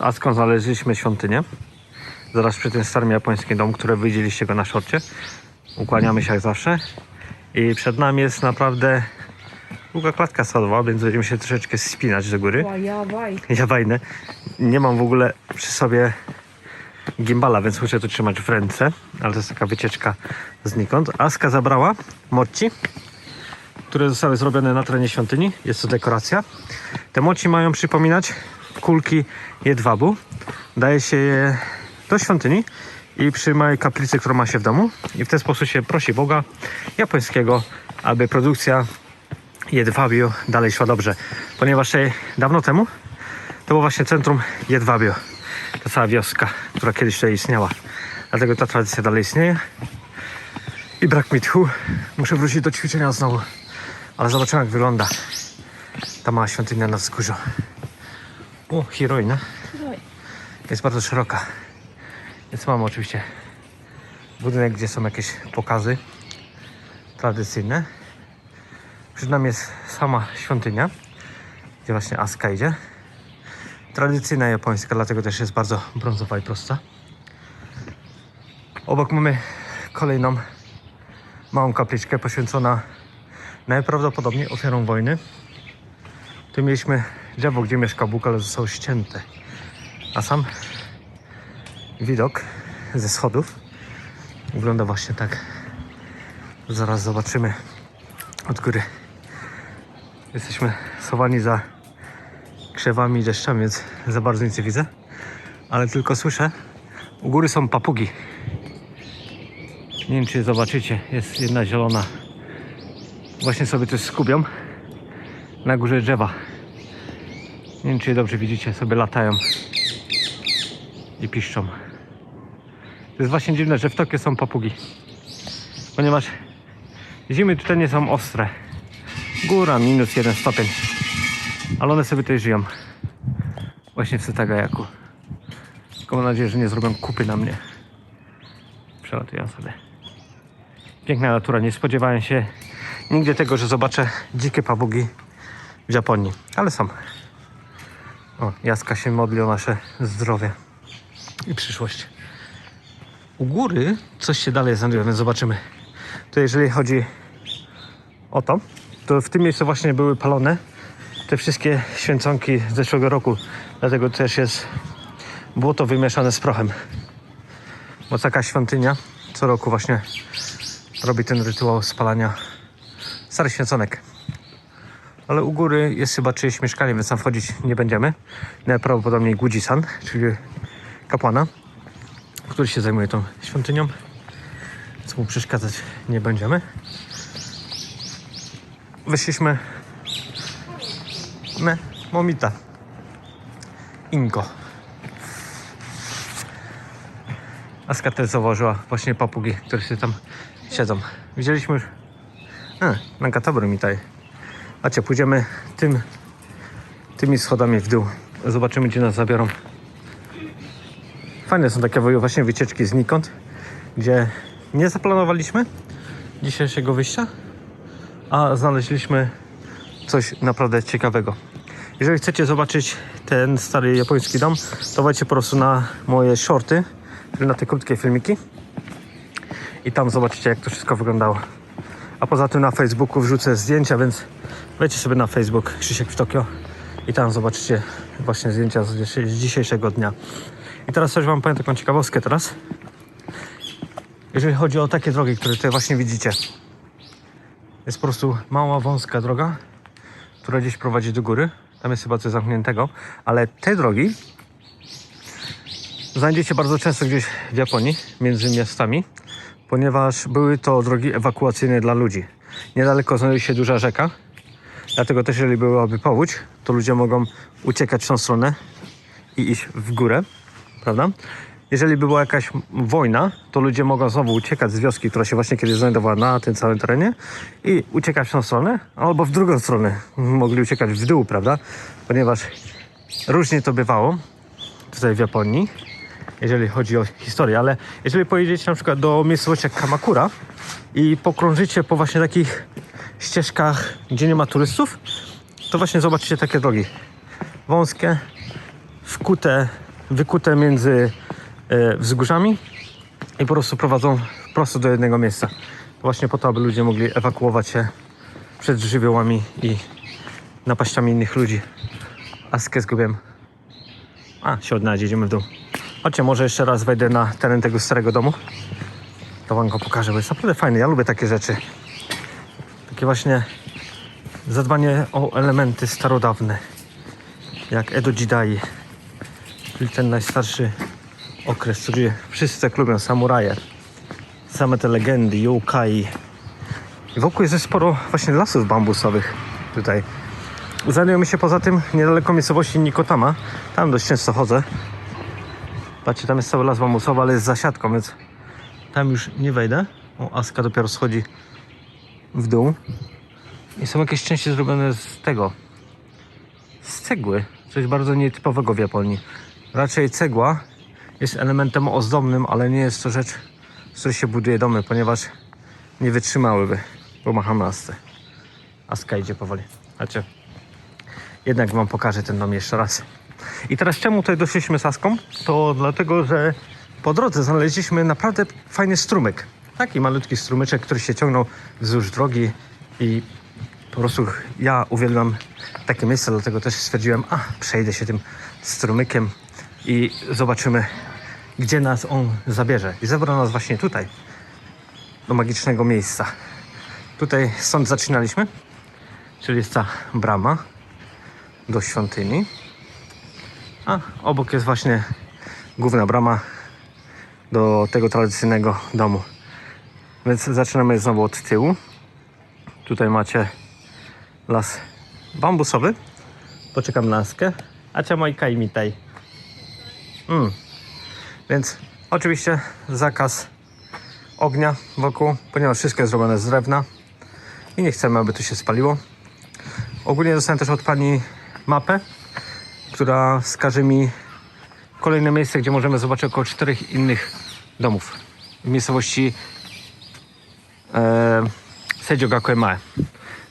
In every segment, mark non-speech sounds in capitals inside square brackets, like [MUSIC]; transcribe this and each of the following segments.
Z Aską znaleźliśmy świątynię. Zaraz przy tym starym japońskim domu, które widzieliście go na szorcie. Ukłaniamy się jak zawsze. I przed nami jest naprawdę długa klatka schodowa, więc będziemy się troszeczkę spinać do góry. Ła, jawaj. Ja fajne. Nie mam w ogóle przy sobie gimbala, więc muszę to trzymać w ręce. Ale to jest taka wycieczka znikąd. Aska zabrała moci, które zostały zrobione na terenie świątyni. Jest to dekoracja. Te moci mają przypominać kulki jedwabu. Daje się je do świątyni i przy małej kaplicy, którą ma się w domu. I w ten sposób się prosi Boga japońskiego, aby produkcja jedwabiu dalej szła dobrze. Ponieważ dawno temu to było właśnie centrum jedwabiu. Ta cała wioska, która kiedyś tutaj istniała. Dlatego ta tradycja dalej istnieje. I brak mi tchu. Muszę wrócić do ćwiczenia znowu. Ale zobaczymy jak wygląda ta mała świątynia na wzgórzu. O, heroina. Jest bardzo szeroka. Więc mamy oczywiście budynek, gdzie są jakieś pokazy tradycyjne. Przed nami jest sama świątynia, gdzie właśnie Aska idzie. Tradycyjna japońska, dlatego też jest bardzo brązowa i prosta. Obok mamy kolejną małą kapliczkę poświęcona najprawdopodobniej ofiarom wojny. Tu mieliśmy drzewo, gdzie mieszkał Bóg, ale zostało ścięte. A sam widok ze schodów wygląda właśnie tak. Zaraz zobaczymy od góry. Jesteśmy schowani za krzewami i deszczami, więc za bardzo nic nie widzę. Ale tylko słyszę. U góry są papugi. Nie wiem, czy zobaczycie. Jest jedna zielona. Właśnie sobie też skubią na górze drzewa. Nie wiem, czy je dobrze widzicie. Sobie latają i piszczą. To jest właśnie dziwne, że w Tokio są papugi. Ponieważ zimy tutaj nie są ostre. Góra minus jeden stopień. Ale one sobie tutaj żyją. Właśnie w Setagayaku. Tylko mam nadzieję, że nie zrobią kupy na mnie. Przelatuję sobie. Piękna natura. Nie spodziewałem się nigdy tego, że zobaczę dzikie papugi w Japonii. Ale są. O, Jaska się modli o nasze zdrowie i przyszłość. U góry coś się dalej znajduje, więc zobaczymy. To jeżeli chodzi o to, to w tym miejscu właśnie były palone te wszystkie święconki z zeszłego roku. Dlatego też jest błoto wymieszane z prochem. Bo taka świątynia co roku właśnie robi ten rytuał spalania starych święconek. Ale u góry jest chyba czyjeś mieszkanie, więc tam wchodzić nie będziemy. Najprawdopodobniej Guji-san, czyli kapłana, który się zajmuje tą świątynią. Więc mu przeszkadzać nie będziemy. Wyszliśmy Me, momita. Inko. Aska też zauważyła właśnie papugi, które się tam siedzą. Widzieliśmy już... A, Nagatabry mitaj. Macie, pójdziemy tym, tymi schodami w dół. Zobaczymy, gdzie nas zabiorą. Fajne są takie właśnie wycieczki znikąd, gdzie nie zaplanowaliśmy dzisiejszego wyjścia, a znaleźliśmy coś naprawdę ciekawego. Jeżeli chcecie zobaczyć ten stary japoński dom, to wejdźcie po prostu na moje shorty, czyli na te krótkie filmiki i tam zobaczycie jak to wszystko wyglądało. A poza tym na Facebooku wrzucę zdjęcia, więc wejdźcie sobie na Facebook Krzysiek w Tokio i tam zobaczycie właśnie zdjęcia z dzisiejszego dnia. I teraz coś wam powiem taką ciekawostkę teraz. Jeżeli chodzi o takie drogi, które tutaj właśnie widzicie. Jest po prostu mała, wąska droga, która gdzieś prowadzi do góry. Tam jest chyba coś zamkniętego, ale te drogi znajdziecie bardzo często gdzieś w Japonii, między miastami, ponieważ były to drogi ewakuacyjne dla ludzi. Niedaleko znajduje się duża rzeka, dlatego też jeżeli byłaby powódź, to ludzie mogą uciekać w tą stronę i iść w górę, prawda? Jeżeli by była jakaś wojna, to ludzie mogą znowu uciekać z wioski, która się właśnie kiedyś znajdowała na tym całym terenie i uciekać w tą stronę, albo w drugą stronę. Mogli uciekać w dół, prawda? Ponieważ różnie to bywało tutaj w Japonii, jeżeli chodzi o historię, ale jeżeli pojedziecie na przykład do miejscowości Kamakura i pokrążycie po właśnie takich ścieżkach, gdzie nie ma turystów, to właśnie zobaczycie takie drogi. Wąskie, wkute wykute między e, wzgórzami i po prostu prowadzą prosto do jednego miejsca. Właśnie po to, aby ludzie mogli ewakuować się przed żywiołami i napaściami innych ludzi. Askę zgubiłem. A, się odnajdzie, idziemy w dół. Chodźcie, może jeszcze raz wejdę na teren tego starego domu. To wam go pokażę, bo jest naprawdę fajny. Ja lubię takie rzeczy. Takie właśnie zadbanie o elementy starodawne. Jak Edo Jidai. Czyli ten najstarszy okres, który wszyscy tak lubią. Samuraje. Same te legendy, yokai. I wokół jest sporo właśnie lasów bambusowych tutaj. Znajdujemy się poza tym niedaleko miejscowości Nikotama. Tam dość często chodzę. Patrzcie, tam jest cały las bambusowy, ale jest zasiadką, więc tam już nie wejdę. O, Aska dopiero schodzi w dół. I są jakieś części zrobione z tego. Z cegły. Coś bardzo nietypowego w Japonii. Raczej cegła jest elementem ozdobnym, ale nie jest to rzecz, z której się buduje domy, ponieważ nie wytrzymałyby. Pomacham Asce. Aska idzie powoli. Znaczy, jednak wam pokażę ten dom jeszcze raz. I teraz czemu tutaj doszliśmy z Aską? To dlatego, że po drodze znaleźliśmy naprawdę fajny strumyk. Taki malutki strumyczek, który się ciągnął wzdłuż drogi i po prostu ja uwielbiam takie miejsce, dlatego też stwierdziłem, a przejdę się tym strumykiem i zobaczymy, gdzie nas on zabierze. I zabrał nas właśnie tutaj, do magicznego miejsca. Tutaj stąd zaczynaliśmy, czyli jest ta brama do świątyni. A obok jest właśnie główna brama do tego tradycyjnego domu. Więc zaczynamy znowu od tyłu. Tutaj macie las bambusowy. Poczekam na laskę. A cię mojka imitaj. Mm. Więc oczywiście zakaz ognia wokół, ponieważ wszystko jest zrobione z drewna i nie chcemy, aby to się spaliło. Ogólnie dostałem też od pani mapę, która wskaże mi kolejne miejsce, gdzie możemy zobaczyć około czterech innych domów w miejscowości e, Seijogaku Mae,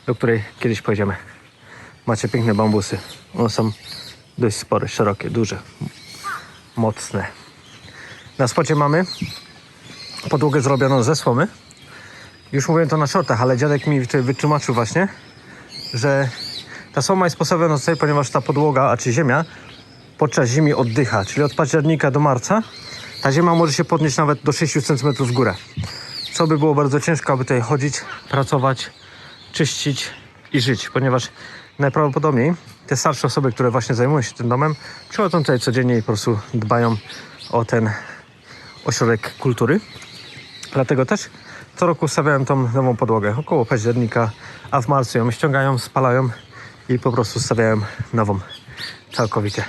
do której kiedyś pojedziemy. Macie piękne bambusy. One są dość spore, szerokie, duże, mocne. Na spocie mamy podłogę zrobioną ze słomy. Już mówiłem to na shortach, ale dziadek mi wytłumaczył właśnie, że ta słoma jest postawiona tutaj, ponieważ ta podłoga, a czy ziemia, podczas zimy oddycha, czyli od października do marca ta ziemia może się podnieść nawet do 6 cm w górę. Co by było bardzo ciężko, aby tutaj chodzić, pracować, czyścić i żyć, ponieważ najprawdopodobniej te starsze osoby, które właśnie zajmują się tym domem, przychodzą tutaj codziennie i po prostu dbają o ten ośrodek kultury. Dlatego też co roku stawiałem tą nową podłogę około października, a w marcu ją ściągają, spalają i po prostu stawiają nową całkowicie.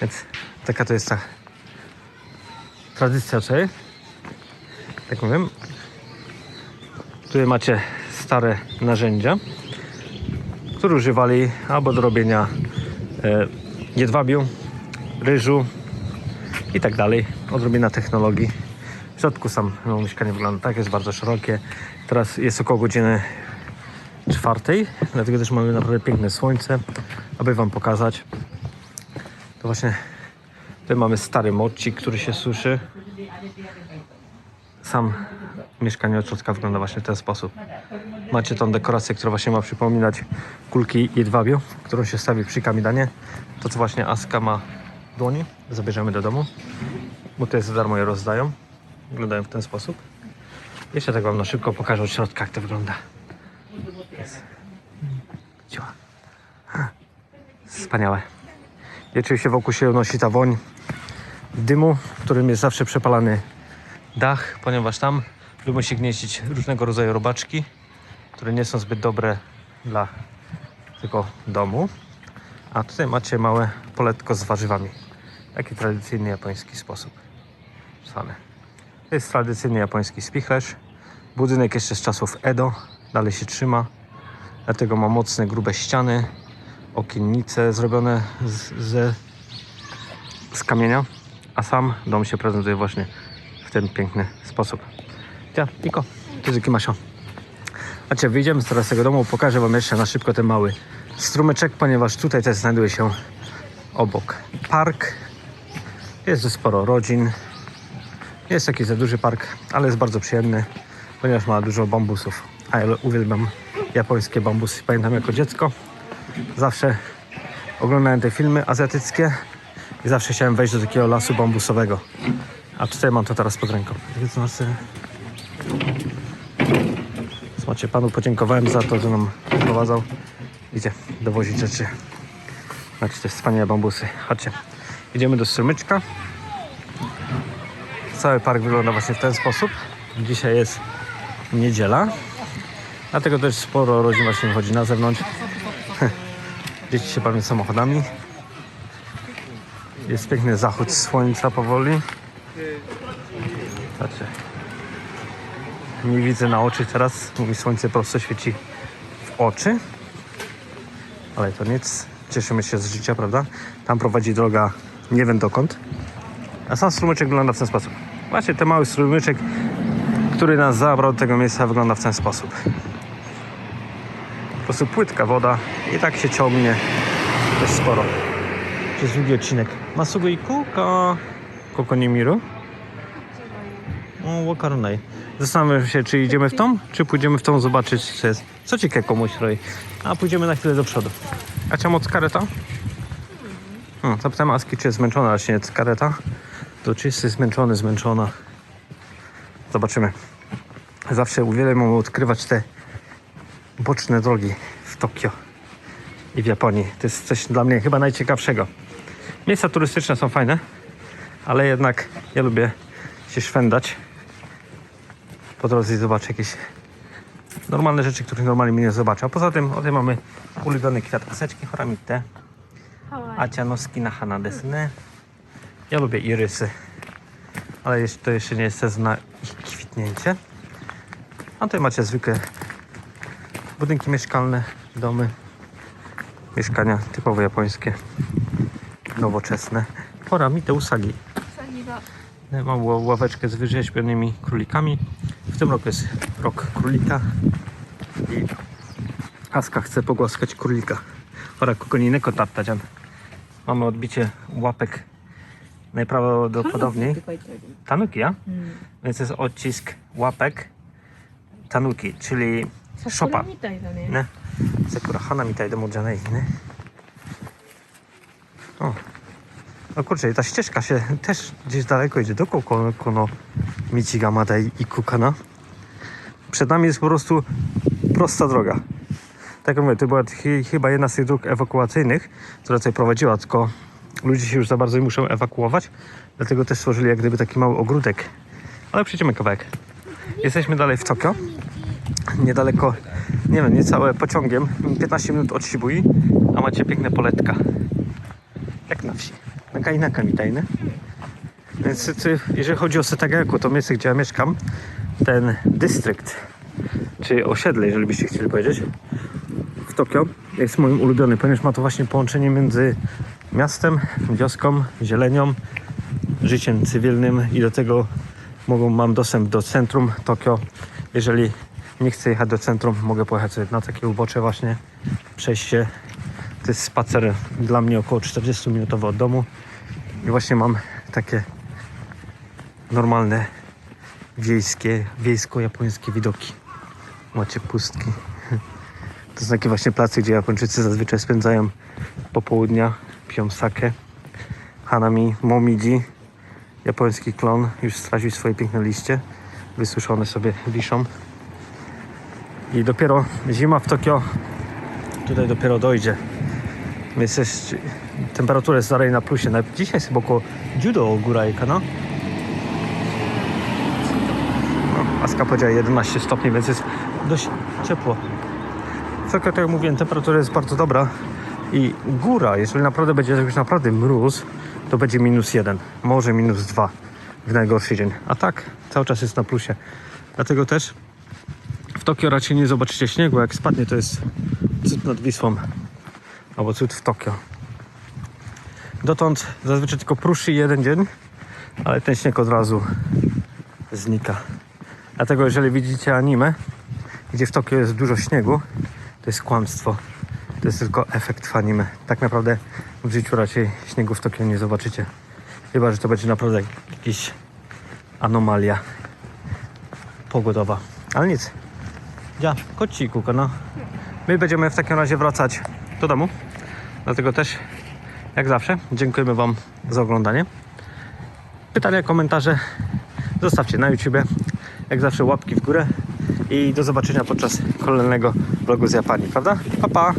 Więc taka to jest ta tradycja tutaj. Tak mówię. Tutaj macie stare narzędzia, które używali albo do robienia e, jedwabiu, ryżu i tak dalej. Odrobina technologii. W środku sam no, mieszkanie wygląda tak, jest bardzo szerokie. Teraz jest około godziny czwartej, dlatego też mamy naprawdę piękne słońce, aby Wam pokazać. To właśnie tutaj mamy stary mocik, który się suszy. Sam mieszkanie od środka wygląda właśnie w ten sposób. Macie tą dekorację, która właśnie ma przypominać kulki jedwabiu, którą się stawi przy kamidanie. To co właśnie Aska ma w dłoni, zabierzemy do domu, bo to jest za darmo je rozdają. Wyglądają w ten sposób. Jeszcze tak Wam na szybko pokażę od środka, jak to wygląda. Jest. Ciła. Wspaniałe. I oczywiście wokół się unosi ta woń dymu, którym jest zawsze przepalany dach, ponieważ tam lubią się gnieździć różnego rodzaju robaczki, które nie są zbyt dobre dla tego domu. A tutaj macie małe poletko z warzywami. Taki tradycyjny japoński sposób. Fane. To jest tradycyjny japoński spichlerz. Budynek jeszcze z czasów Edo, dalej się trzyma. Dlatego ma mocne, grube ściany, okiennice zrobione z, ze, z kamienia, a sam dom się prezentuje właśnie w ten piękny sposób. Ja, Niko, Suzuki Masho. Znaczy, wyjdziemy teraz z tego domu, pokażę Wam jeszcze na szybko ten mały strumyczek, ponieważ tutaj też znajduje się obok park Jest sporo rodzin. Jest taki za duży park, ale jest bardzo przyjemny, ponieważ ma dużo bambusów. A ja uwielbiam japońskie bambusy. Pamiętam jako dziecko zawsze oglądałem te filmy azjatyckie i zawsze chciałem wejść do takiego lasu bambusowego. A tutaj mam to teraz pod ręką. Znaczy... Słuchajcie, panu podziękowałem za to, że nam prowadzał. Idzie dowozić rzeczy. Znaczy te wspaniałe bambusy. Chodźcie. Idziemy do strumyczka. Cały park wygląda właśnie w ten sposób. Dzisiaj jest niedziela. Dlatego też sporo rodzin właśnie wychodzi na zewnątrz. [LAUGHS] Dzieci się bawią samochodami. Jest piękny zachód słońca powoli. Patrzcie. Nie widzę na oczy teraz, mi słońce prosto świeci w oczy. Ale to nic. Cieszymy się z życia, prawda? Tam prowadzi droga nie wiem dokąd. A sam strumyczek wygląda w ten sposób. Właśnie ten mały strumyczek, który nas zabrał do tego miejsca, wygląda w ten sposób. Po prostu płytka woda i tak się ciągnie dość sporo. To jest drugi odcinek. Masugo i Kuka. Koko nie Wakarunai. Zastanawiam się, czy idziemy w tą, czy pójdziemy w tą zobaczyć, co jest. Co ci komuś roi? A pójdziemy na chwilę do przodu. A czemu kareta? Hmm, zapytałem Aski, czy jest zmęczona, się nie kareta. To czy jest zmęczony, zmęczona. Zobaczymy. Zawsze uwielbiam odkrywać te boczne drogi w Tokio i w Japonii. To jest coś dla mnie chyba najciekawszego. Miejsca turystyczne są fajne, ale jednak ja lubię się szwendać po drodze i zobaczyć jakieś normalne rzeczy, których normalnie mnie nie zobaczę. A poza tym, o tym mamy ulubiony kwiat aseczki horamite. Acianoski na hana desu ne. Ja lubię irysy, ale jeśli to jeszcze nie jest sezon na ich kwitnięcie. A tutaj macie zwykłe budynki mieszkalne, domy, mieszkania typowo japońskie, nowoczesne. Pora mi te usagi. Mam ławeczkę z wyrzeźbionymi królikami. W tym roku jest rok królika i Aska chce pogłaskać królika. Ora kokoniny kotattadzian. Mamy odbicie łapek najprawdopodobniej tanuki, ja? Więc jest odcisk łapek tanuki, czyli 桜 szopa. みたいだね。 Ne? Sakura hana mitai do modżanej, nie? O. No kurczę, i ta ścieżka się też gdzieś daleko idzie. Do kogo kono Michigama i Kukana. Przed nami jest po prostu prosta droga. Tak jak mówię, to była chy- chyba jedna z tych dróg ewakuacyjnych, która tutaj prowadziła, tylko ludzie się już za bardzo nie muszą ewakuować, dlatego też stworzyli jak gdyby taki mały ogródek. Ale przejdziemy kawałek. Jesteśmy dalej w Tokio niedaleko, nie wiem, niecałe pociągiem, 15 minut od Shibui, a macie piękne poletka. Jak na wsi. Na Kainaka mitajne. Więc jeżeli chodzi o Setagayaku, to miejsce, gdzie ja mieszkam, ten dystrykt, czy osiedle, jeżeli byście chcieli powiedzieć, w Tokio jest moim ulubionym, ponieważ ma to właśnie połączenie między miastem, wioską, zielenią, życiem cywilnym i do tego mogą, mam dostęp do centrum Tokio. Jeżeli nie chcę jechać do centrum, mogę pojechać sobie na takie ubocze właśnie, przejść się. To jest spacer dla mnie około 40 minutowy od domu i właśnie mam takie normalne wiejskie, wiejsko-japońskie widoki. Macie pustki. To są takie właśnie place, gdzie Japończycy zazwyczaj spędzają popołudnia, piją sake. Hanami Momiji, japoński klon, już stracił swoje piękne liście. Wysuszone sobie wiszą. I dopiero zima w Tokio tutaj dopiero dojdzie. Więc jest, temperatura jest dalej na plusie. Dzisiaj jest około judo górajka, no. no. Aska powiedziała 11 stopni, więc jest dość ciepło. Tokio, tak jak mówiłem, temperatura jest bardzo dobra. I góra, jeżeli naprawdę będzie już naprawdę mróz, to będzie minus jeden, może minus dwa w najgorszy dzień. A tak, cały czas jest na plusie. Dlatego też w Tokio raczej nie zobaczycie śniegu. Jak spadnie, to jest cud nad Wisłą. Albo cud w Tokio. Dotąd zazwyczaj tylko pruszy jeden dzień, ale ten śnieg od razu znika. Dlatego jeżeli widzicie anime, gdzie w Tokio jest dużo śniegu, to jest kłamstwo. To jest tylko efekt w anime. Tak naprawdę w życiu raczej śniegu w Tokio nie zobaczycie. Chyba, że to będzie naprawdę jakaś anomalia pogodowa. Ale nic. Ja, kociku, no. My będziemy w takim razie wracać do domu. Dlatego też, jak zawsze, dziękujemy Wam za oglądanie. Pytania, komentarze zostawcie na YouTubie. Jak zawsze łapki w górę. I do zobaczenia podczas kolejnego vlogu z Japonii, prawda? Pa, pa!